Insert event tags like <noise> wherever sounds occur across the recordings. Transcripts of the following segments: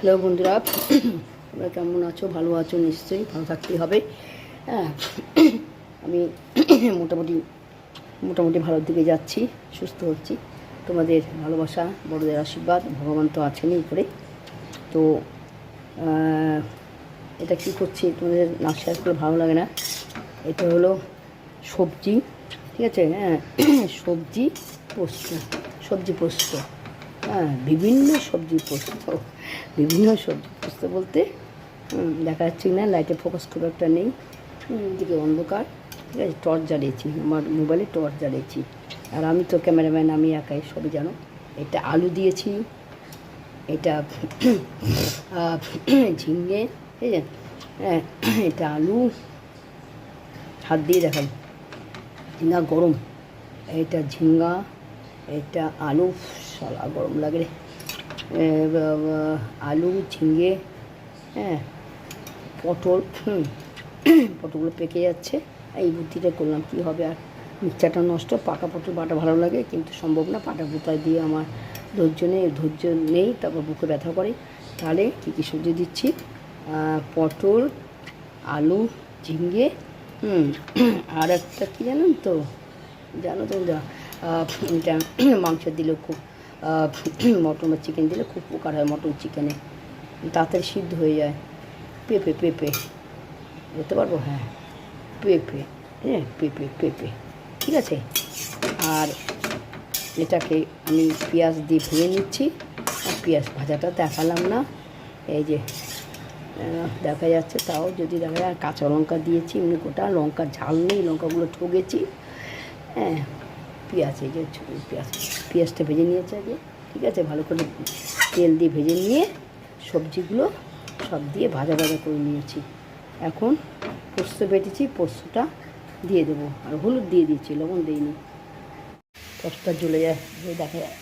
Hello বন্ধুরা, তোমরা কেমন আছো? ভালো আছো নিশ্চয়ই, ভালো থাকতেই হবে। হ্যাঁ আমি মোটামুটি মোটামুটি ভালোর দিকে যাচ্ছি, সুস্থ হচ্ছি। তোমাদের ভালোবাসা, বড়দের আশীর্বাদ, ভগবান তো আছেনই উপরে তো এটা কী করছি? তোমাদের না শেয়ার করে ভালো লাগে না। এটা হলো সবজি, ঠিক আছে? হ্যাঁ সবজি পোস্ত সবজি পোস্ত। হ্যাঁ বিভিন্ন সবজি পোস্ত, বিভিন্ন সবজি পোস্ত বলতে দেখা যাচ্ছে না লাইটে ফোকাস খুব একটা নেই। এদিকে অন্ধকার, ঠিক আছে টর্চ জ্বালিয়েছি, আমার মোবাইলে টর্চ জ্বালিয়েছি। আর আমি তো ক্যামেরাম্যান আমি একাই, সবই জানো। এটা আলু দিয়েছি, এটা <coughs> ঝিঙে, ঠিক আছে হ্যাঁ এটা আলু, হাত দিয়ে দেখাবো। ঝিঙ্গা গরম, এটা ঝিঙ্গা এটা আলু সালা গরম লাগে আলু ঝিঙ্গে হ্যাঁ পটল পটলগুলো পেকে যাচ্ছে। এই বুদ্ধিটা করলাম, কি হবে আর? মিক্সচারটা নষ্ট, পাকা পটল বাটা ভালো লাগে, কিন্তু সম্ভব না। পাটা বুতায় দিয়ে আমার ধৈর্য নেই ধৈর্য নেই, তারপর বুকে ব্যথা করে। তাহলে কী কী সবজি দিচ্ছি? পটল, আলু ঝিঙ্গে হুম, আর একটা কী জানেন তো? জানো তো যা। এটা মাংস দিলে খুব <clears throat> মটন বা চিকেন দিলে খুব উপকার হয় মটন চিকেনে তাড়াতাড়ি সিদ্ধ হয়ে যায়। পেঁপে পেঁপে। বলতে পারব? হ্যাঁ। পেঁপে হ্যাঁ পেঁপে পেঁপে। ঠিক আছে? আর এটাকে আমি পেঁয়াজ দিয়ে ভেজে নিচ্ছি। আর পেঁয়াজ ভাজাটা দেখালাম না। এই যে দেখা যাচ্ছে তাও যদি দেখা যায় কাঁচা লঙ্কা দিয়েছি, এমনি গোটা লঙ্কা ঝাল নেই, লঙ্কাগুলো ঠকেছি হ্যাঁ। পেঁয়াজ, এই যে পেঁয়াজ, পেঁয়াজটা ভেজে নিয়েছে আগে ঠিক আছে? ভালো করে তেল দিয়ে ভেজে নিয়ে সবজিগুলো সব দিয়ে ভাজা ভাজা করে নিয়েছি। এখন পোস্ত বেটেছি, পোস্তটা দিয়ে দেবো। আর হলুদ দিয়ে দিয়েছি, লবণ দিইনি। পোস্তটা জ্বলে যায়। দেখা যায়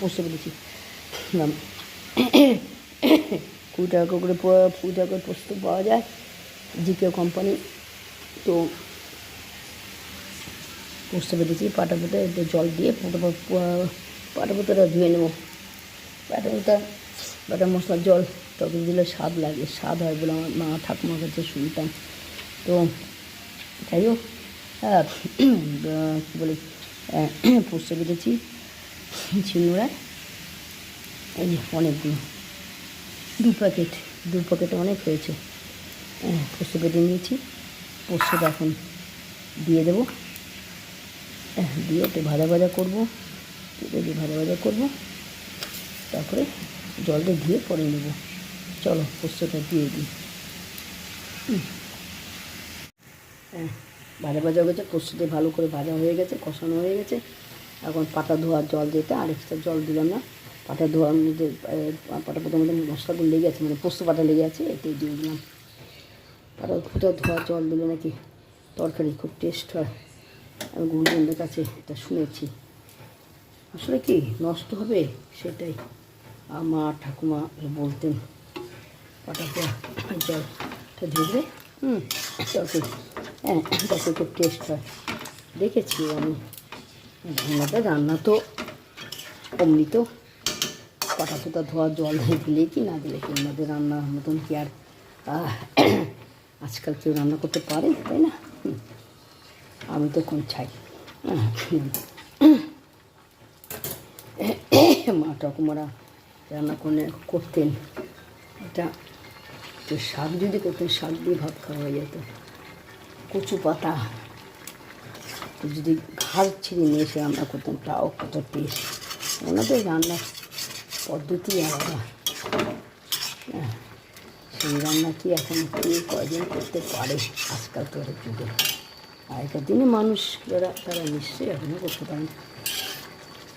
পোস্ত বেটেছি। কুড়ি টাকা করে, কুড়ি টাকা করে পোস্ত পাওয়া যায়। GK company. তো পাটা পুঁতে, একটু জল দিয়ে পাটা পুঁতেটা ধুয়ে নেব। পাটা পুঁতা বাটা মশলার জল তবে দিলে স্বাদ লাগে, স্বাদ হয় বলে আমার মা ঠাকুমার কাছে শুনতাম। তো যাই হোক হ্যাঁ কী বলে পোস্ত বেটেছি ছিনুড়ায় এই অনেকগুলো, দু প্যাকেট দু প্যাকেট অনেক হয়েছে। হ্যাঁ পোস্ত কেটে নিয়েছি। পোস্তটা এখন দিয়ে দেবো। হ্যাঁ দিয়ে একটু ভাজা ভাজা করব। তুলে দিয়ে ভাজা ভাজা করব। তারপরে জলটা দিয়ে পরে নেব। চলো, পোস্তটা দিয়ে দিই। হ্যাঁ ভাজা ভাজা হয়ে গেছে। পোস্ত দিয়ে ভালো করে ভাজা হয়ে গেছে, কষানো হয়ে গেছে। এখন পাতা ধোয়ার জল যেটা, আর এক্সট্রা জল দিলাম না। পাটা ধোয়ার মধ্যে পাটা পোতার মধ্যে মশলাগুলো লেগে আছে মানে পোস্ত পাটা লেগে আছে এটাই দিয়ে দিলাম। পাটা ফুটা ধোয়া জল দিলে নাকি তরকারি খুব টেস্ট হয়। আমি গুরুজনদের কাছে এটা শুনেছি। আসলে কি নষ্ট হবে? সেটাই। আমার ঠাকুমা বলতেন পাটা পোয়া জলটা ধরে হুম তরকারি হ্যাঁ খুব টেস্ট হয়। দেখেছি আমি। রান্নাটা, রান্না তো অমনি তো পাটা পোতা ধোয়া জল দিলে কি না দিলে? কি আমাদের রান্নার মতন কি আর আজকাল কেউ রান্না করতে পারে, তাই না। আমি তো কোন ছাই মা ঠাকুমারা রান্না করে করতেন। এটা তো শাক যদি করতেন, শাক দিয়ে ভাত খাওয়া যেত। কচু পাতা যদি ঘাস ছিঁড়ে নিয়ে এসে রান্না করতেন, তাও কত টেস্ট। ওনাদের রান্নার পদ্ধতি আলাদা। হ্যাঁ। সেই রান্না কি এখন কে কয়জন করতে পারে? আজকাল তো যুগে। আগেকার দিনে মানুষ, যারা, তারা নিশ্চয়ই এখনও করতে পারেন।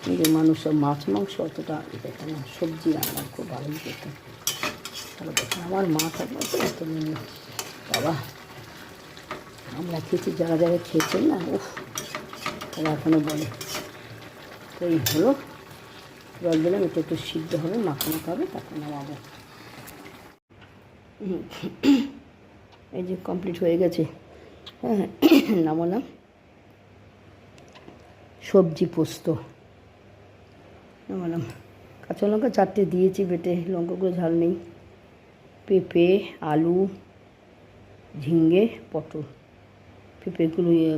কিন্তু মানুষ সব মাছ, মাংস অতটা এটা না। সবজি রান্না খুব ভালোই করতেন ভালো করতেন আমার মা থাকবে তো এত বাবা, আমরা খেয়েছি, যারা যারা খেয়েছেন না, উফ, তারা এখনও বলে। তো এই হলো। জল দিলাম একটু একটু সিদ্ধ হবে মাখা মাখা হবে, তারপর নামাবো। <coughs> এই যে কমপ্লিট হয়ে গেছে। হ্যাঁ <coughs> নামালাম সবজি পোস্ত। নামালাম কাঁচা লঙ্কা চারটে দিয়েছি বেটে লঙ্কাগুলো ঝাল নেই। পেঁপে আলু ঝিঙ্গে পটল। পেঁপেগুলো ইয়ে,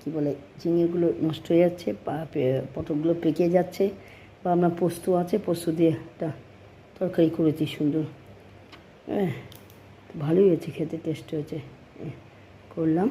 কী বলে ঝিঙেগুলো নষ্ট হয়ে যাচ্ছে পটলগুলো পেকে যাচ্ছে। বা আমরা পোস্ত আছে পোস্ত দিয়ে একটা তরকারি করেছি সুন্দর। ভালোই হয়েছে খেতে টেস্ট হয়েছে। করলাম।